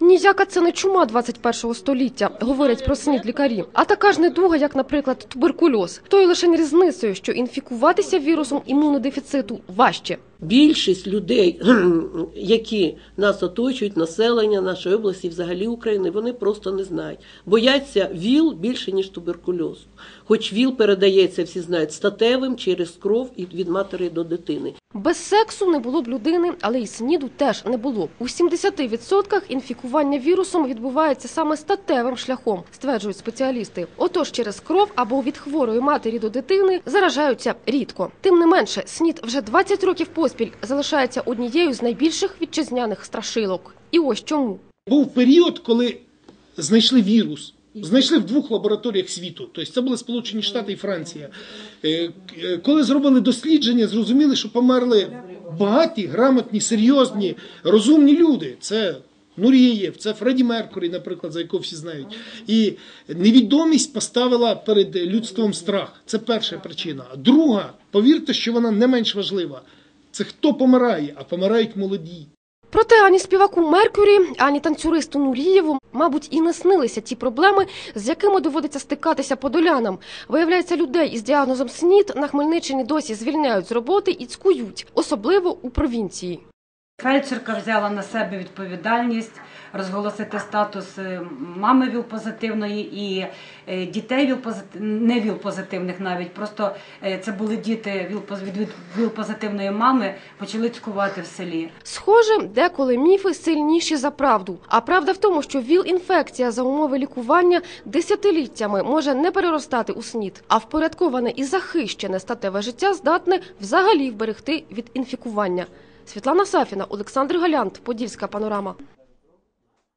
Ніяка це не чума 21-го століття, говорять про СНІД лікарі. А така ж недуга, як, наприклад, туберкульоз. Тою лише різницею, що інфікуватися вірусом імунодефіциту важче. Більшість людей, які нас оточують, населення нашої області, взагалі України, вони просто не знають. Бояться ВІЛ більше ніж туберкульозу. Хоч ВІЛ передається, всі знають, статевим через кров і від матері до дитини. Без сексу не було б людини, але і СНІДу теж не було. У 70% інфікування вірусом відбувається саме статевим шляхом, стверджують спеціалісти. Отож, через кров або від хворої матері до дитини заражаються рідко. Тим не менше, СНІД вже 20 років поспіль залишається однією з найбільших вітчизняних страшилок. І ось чому. Був період, коли знайшли вірус. Знайшли в двох лабораторіях світу, тобто це були Сполучені Штати і Франція. Е, е, Коли зробили дослідження, зрозуміли, що померли багаті, грамотні, серйозні, розумні люди. Це Нурієв, це Фредді Меркурі, наприклад, за якого всі знають. І невідомість поставила перед людством страх. Це перша причина. А Друга, повірте, що вона не менш важлива. Це хто помирає, а помирають молоді. Проте ані співаку Меркюрі, ані танцюристу Нурієву, мабуть, і не снилися ті проблеми, з якими доводиться стикатися подолянам. Виявляється, людей із діагнозом СНІД на Хмельниччині досі звільняють з роботи і цькують, особливо у провінції. Фельдшерка взяла на себе відповідальність розголосити статус е, мами ВІЛ-позитивної і е, дітей ВІЛ-позитив- не ВІЛ-позитивних навіть. Просто е, це були діти від від ВІЛ-позитивної мами, почали цькувати в селі. Схоже, деколи міфи сильніші за правду. А правда в тому, що ВІЛ-інфекція за умови лікування десятиліттями може не переростати у СНІД, а впорядковане і захищене статеве життя здатне взагалі вберегти від інфікування. Світлана Сафіна, Олександр Галянт, Подільська панорама.